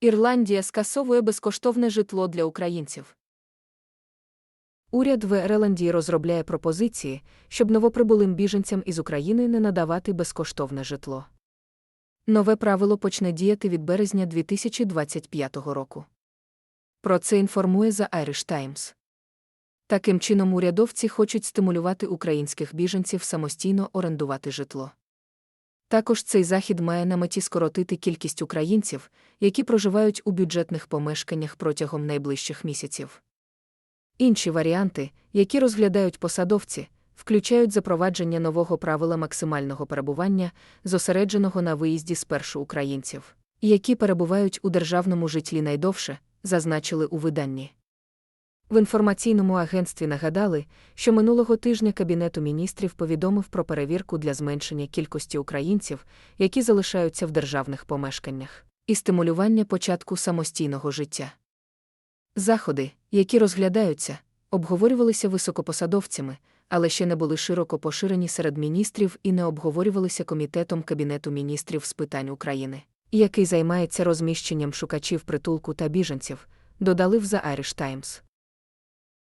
Ірландія скасовує безкоштовне житло для українців. Уряд в Ірландії розробляє пропозиції, щоб новоприбулим біженцям із України не надавати безкоштовне житло. Нове правило почне діяти від березня 2025 року. Про це інформує The Irish Times. Таким чином, урядовці хочуть стимулювати українських біженців самостійно орендувати житло. Також цей захід має на меті скоротити кількість українців, які проживають у бюджетних помешканнях протягом найближчих місяців. Інші варіанти, які розглядають посадовці, включають запровадження нового правила максимального перебування, зосередженого на виїзді спершу українців, які перебувають у державному житлі найдовше, зазначили у виданні. В інформаційному агентстві нагадали, що минулого тижня Кабінету міністрів повідомив про перевірку для зменшення кількості українців, які залишаються в державних помешканнях, і стимулювання початку самостійного життя. Заходи, які розглядаються, обговорювалися високопосадовцями, але ще не були широко поширені серед міністрів і не обговорювалися Комітетом Кабінету міністрів з питань України, який займається розміщенням шукачів притулку та біженців, додали в The Irish Times.